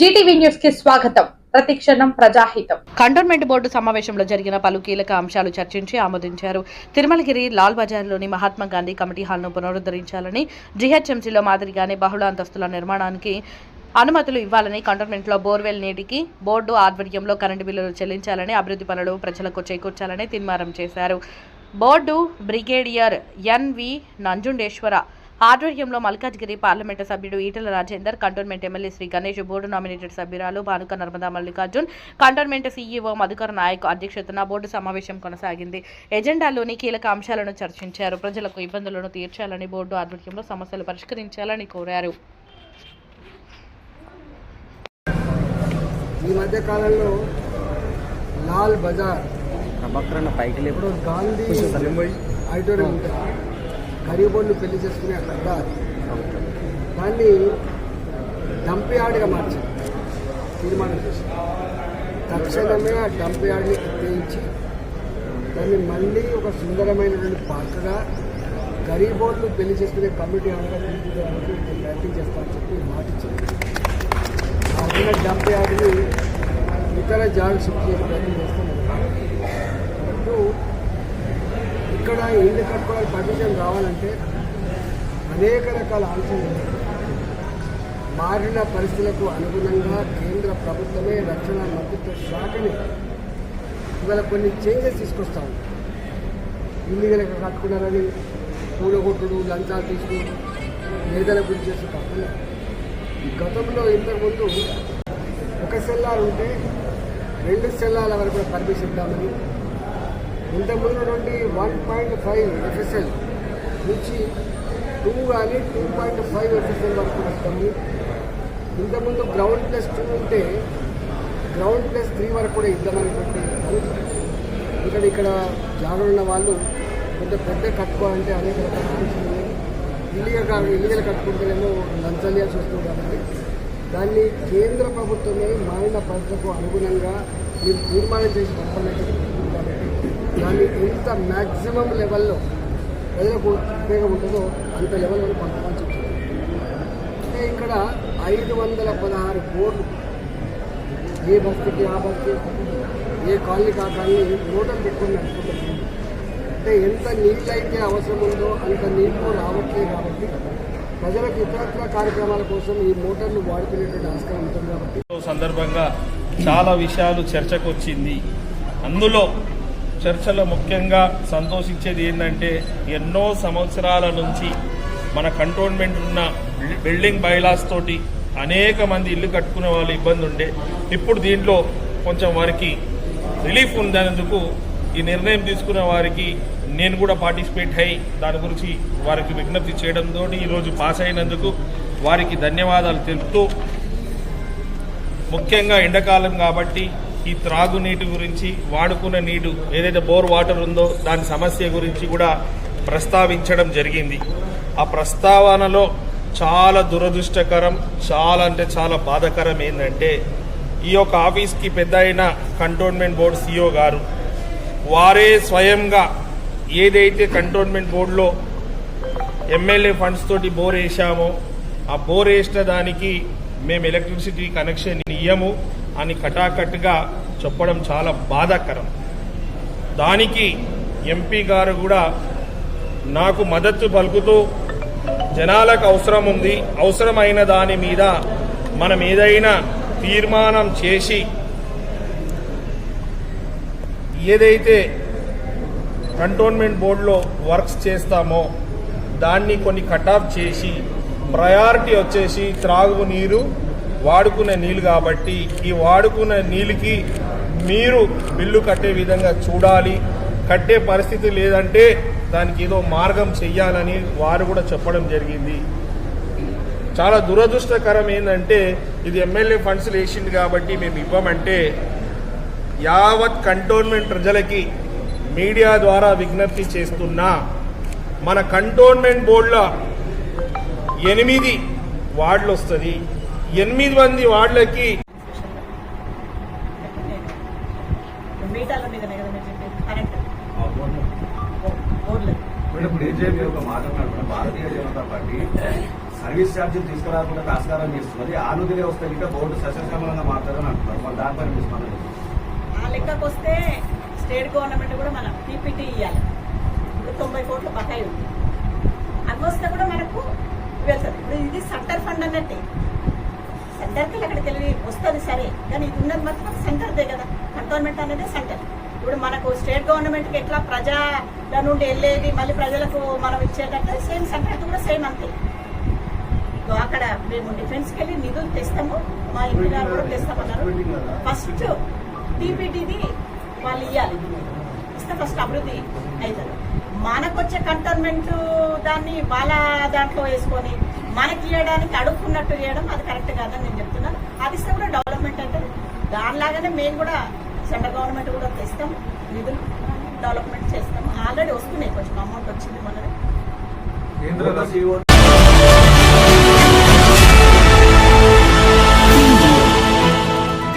Zee TV న్యూస్కి స్వాగతం. ప్రతిక్షణం ప్రజాహితం. కంటోన్మెంట్ బోర్డు సమావేశంలో జరిగిన పలు కీలక అంశాలు చర్చించి ఆమోదించారు. తిరుమలగిరి లాల్ బజార్లోని మహాత్మా గాంధీ కమిటీ హాల్ను పునరుద్ధరించాలని జీహెచ్ఎంసీలో మాదిరిగానే బహుళ అంతస్తుల నిర్మాణానికి అనుమతులు ఇవ్వాలని కంటోన్మెంట్లో బోర్వెల్ నీటికి బోర్డు ఆధ్వర్యంలో కరెంటు బిల్లులు చెల్లించాలని అభివృద్ధి పనులు ప్రజలకు చేకూర్చాలని తీర్మానం చేశారు. బోర్డు బ్రిగేడియర్ ఎన్వి నంజుండేశ్వర ఆధ్వర్యంలో మల్కాజ్గిరి పార్లమెంటు సభ్యుడు Etela Rajender cantonment MLA Shri Ganesh board nominated సభ్యురాలు భానుక నర్మదా మల్లికార్జున్ కంటోన్మెంట్ సీఈఓ మధుకర్ నాయక్ అధ్యక్షతన బోర్డు సమావేశం కొనసాగింది. ఎజెండాలోని కీలక అంశాలను చర్చించారు. ప్రజలకు ఇబ్బందులను తీర్చాలని బోర్డు ఆధ్వర్యంలో సమస్యలు పరిష్కరించాలని కోరారు. ఈ మధ్య కాలంలో లాల్ బజార్ ప్రభాకరన్న పైకి లేపు ఇప్పుడు గాంధీ ఆడిటోరియం ఉంటుంది గరీబోళ్ళు పెళ్ళి చేసుకునే అడ్డ దాన్ని డంప్ యార్డ్గా మార్చారు. తీర్మానం చేసి తక్షణమే ఆ డంప్ యార్డ్ని ఎత్తేయించి దాన్ని మళ్ళీ ఒక సుందరమైనటువంటి పార్క్గా గరీబోళ్ళు పెళ్ళి చేసుకునే కమిటీ అంతా తీర్చిదిద్దడానికి ప్రయత్నం చెప్పి మార్చింది అక్కడ ఆ డంప్ యార్డ్ని ఇతర జాగ్రత్త షిఫ్ట్ ప్రయత్నం చేస్తాను ఇక్కడ ఇల్లు కట్టుకోవాలి పర్మిషన్ రావాలంటే అనేక రకాల ఆలోచనలు మారిన పరిస్థితులకు అనుగుణంగా కేంద్ర ప్రభుత్వమే రక్షణ మంత్రిత్వ శాఖని ఇవాళ కొన్ని చేంజెస్ తీసుకొస్తా ఉంది. ఇల్లీగల్గా కట్టుకున్నారని పూలగొట్టుడు లంచాలు తీసుకుని పేదల గురించి చేసి కాకుండా గతంలో ఇంతకుముందు ఒక సెల్లార్ ఉంటే రెండు సెల్లాల వరకు కూడా పర్మిషన్ ఇద్దామని ఇంతకుముందు నుండి వన్ పాయింట్ ఫైవ్ ఎఫ్ఎస్ఎల్ నుంచి టూ కానీ టూ పాయింట్ ఫైవ్ ఎఫ్ఎస్ఎల్ వరకు వస్తాము ఇంతకుముందు గ్రౌండ్ ప్లస్ టూ ఉంటే గ్రౌండ్ ప్లస్ త్రీ వరకు కూడా ఇద్దామనేటువంటి ఇక్కడ ఇక్కడ జాగా ఉన్న వాళ్ళు కొంత పెద్ద కట్టుకోవాలంటే అనేక రకాల ఆలోచనలు ఉన్నాయి. ఇల్లీగల్ కట్టుకుంటేనేమో లంచాలియాల్సి వస్తుంది కాబట్టి. దాన్ని కేంద్ర ప్రభుత్వమే మారిన పరిస్థితులకు అనుగుణంగా మీరు తీర్మానం చేసి పంపలేదు దాన్ని ఎంత మ్యాక్సిమం లెవెల్లో ప్రజలకు ఉపయోగం ఉంటుందో అంత లెవెల్ వరకు పంపమని చెప్తున్నారు. అంటే ఇక్కడ ఐదు వందల పదహారు కోట్లు ఏ బస్తీకి ఆ బస్తీ ఏ కాలనీకి ఆ కాలనీ మోటార్ పెట్టుకొని నడుపుకుంటున్నారు అంటే ఎంత నీళ్ళు అయితే అవసరం ఉందో అంత నీళ్ళు రావట్లేదు కాబట్టి ప్రజలకు ఇతరత్ర కార్యక్రమాల కోసం ఈ మోటార్లు వాడుకునేటువంటి ఆస్కారం ఉంటుంది కాబట్టి సందర్భంగా చాలా విషయాలు చర్చకు వచ్చింది అందులో చర్చలో ముఖ్యంగా సంతోషించేది ఏంటంటే ఎన్నో సంవత్సరాల నుంచి మన కంటోన్మెంట్ ఉన్న బిల్డింగ్ బైలాస్ తోటి అనేక మంది ఇల్లు కట్టుకునే వాళ్ళు ఇబ్బంది ఉండే. ఇప్పుడు దీంట్లో కొంచెం వారికి రిలీఫ్ ఉందనేందుకు ఈ నిర్ణయం తీసుకున్న వారికి నేను కూడా పార్టిసిపేట్ అయ్యి దాని గురించి వారికి విజ్ఞప్తి చేయడంతో ఈరోజు పాస్ అయినందుకు వారికి ధన్యవాదాలు తెలుపుతూ ముఖ్యంగా ఎండాకాలం కాబట్టి ఈ త్రాగునీటి గురించి వాడుకున్న నీరు ఏదైతే బోర్ వాటర్ ఉందో దాని సమస్య గురించి కూడా ప్రస్తావించడం జరిగింది. ఆ ప్రస్తావనలో చాలా దురదృష్టకరం చాలా అంటే చాలా బాధాకరం ఏంటంటే ఈ యొక్క ఆఫీస్కి పెద్ద అయిన కంటోన్మెంట్ బోర్డు సిఇఓ గారు వారే స్వయంగా ఏదైతే కంటోన్మెంట్ బోర్డులో ఎమ్మెల్యే ఫండ్స్ తోటి బోర్ వేసామో ఆ బోర్ వేసిన దానికి మేము ఎలక్ట్రిసిటీ కనెక్షన్ ఇయ్యము. అని కటాకట్టుగా చెప్పడం చాలా బాధాకరం. దానికి ఎంపీ గారు కూడా నాకు మద్దతు పలుకుతూ జనాలకు అవసరం ఉంది అవసరమైన దాని మీద మనం ఏదైనా తీర్మానం చేసి ఏదైతే కంటోన్మెంట్ బోర్డులో వర్క్స్ చేస్తామో దాన్ని కొన్ని కటాఫ్ చేసి ప్రయారిటీ వచ్చేసి త్రాగునీరు వాడుకునే నీళ్ళు కాబట్టి ఈ వాడుకునే నీళ్ళకి మీరు బిల్లు కట్టే విధంగా చూడాలి. కట్టే పరిస్థితి లేదంటే దానికి ఏదో మార్గం చెయ్యాలని వారు కూడా చెప్పడం జరిగింది. చాలా దురదృష్టకరం ఏంటంటే ఇది ఎమ్మెల్యే ఫండ్స్ వేసింది కాబట్టి మేము ఇవ్వమంటే యావత్ కంటోన్మెంట్ ప్రజలకి మీడియా ద్వారా విజ్ఞప్తి చేస్తున్నా మన కంటోన్మెంట్ బోర్డులో ఎనిమిది వార్డులు వస్తుంది. ఎనిమిది మంది వార్డులకి ఇప్పుడు ఒక మాట madam, Bharatiya Janata Party service ఛార్జీలు తీసుకురాకుండా తాస్కారం చేస్తున్నది ఆ నిధులే వస్తే ఇంకా బోర్డు సస్యశ్యామలంగా మారుతారని అంటున్నారు. మరి దానిపై మీ స్పందన? ఆ లెక్కకు వస్తే స్టేట్ గవర్నమెంట్ కూడా మనం పీపీటీ ఇవ్వాలి ఇప్పుడు తొంభై కోట్ల బకాయి ఉంది. అవి వస్తే కూడా మనకు వెళ్తుంది. ఇప్పుడు ఇది సెంటర్ ఫండ్ అన్నట్టే. సెంటర్కి అక్కడికి వెళ్ళి వస్తుంది సరే కానీ ఇది ఉన్నది మాత్రం సెంటర్దే కదా. కంటోన్మెంట్ అనేది సెంటర్ ఇప్పుడు మనకు స్టేట్ గవర్నమెంట్కి ఎట్లా ప్రజల నుండి వెళ్ళేది మళ్ళీ ప్రజలకు మనం ఇచ్చేటట్టు సేమ్ సెంటర్కి కూడా సేమ్ అంతే. అక్కడ మేము డిఫెన్స్కి వెళ్ళి నిధులు తెస్తాము మా ఎంపీ గారు కూడా తెస్తామన్నారు. ఫస్ట్ టీపీటీది వాళ్ళు ఇవ్వాలి ఇస్తే ఫస్ట్ అభివృద్ధి అవుతుంది. మనకు వచ్చే కంటోన్మెంట్ దాన్ని వాళ్ళ దాంట్లో వేసుకొని మనకి ఇవ్వడానికి అడుక్కున్నట్టు చేయడం అది కరెక్ట్ కాదని నేను చెప్తున్నాను. అది ఇస్తే కూడా డెవలప్మెంట్ అవుతుంది దానిలాగానే మేము కూడా సెంట్రల్ గవర్నమెంట్ కూడా తెస్తాం నిధులు డెవలప్మెంట్ చేస్తాం. ఆల్రెడీ వస్తున్నాయి కొంచెం అమౌంట్ వచ్చింది CEO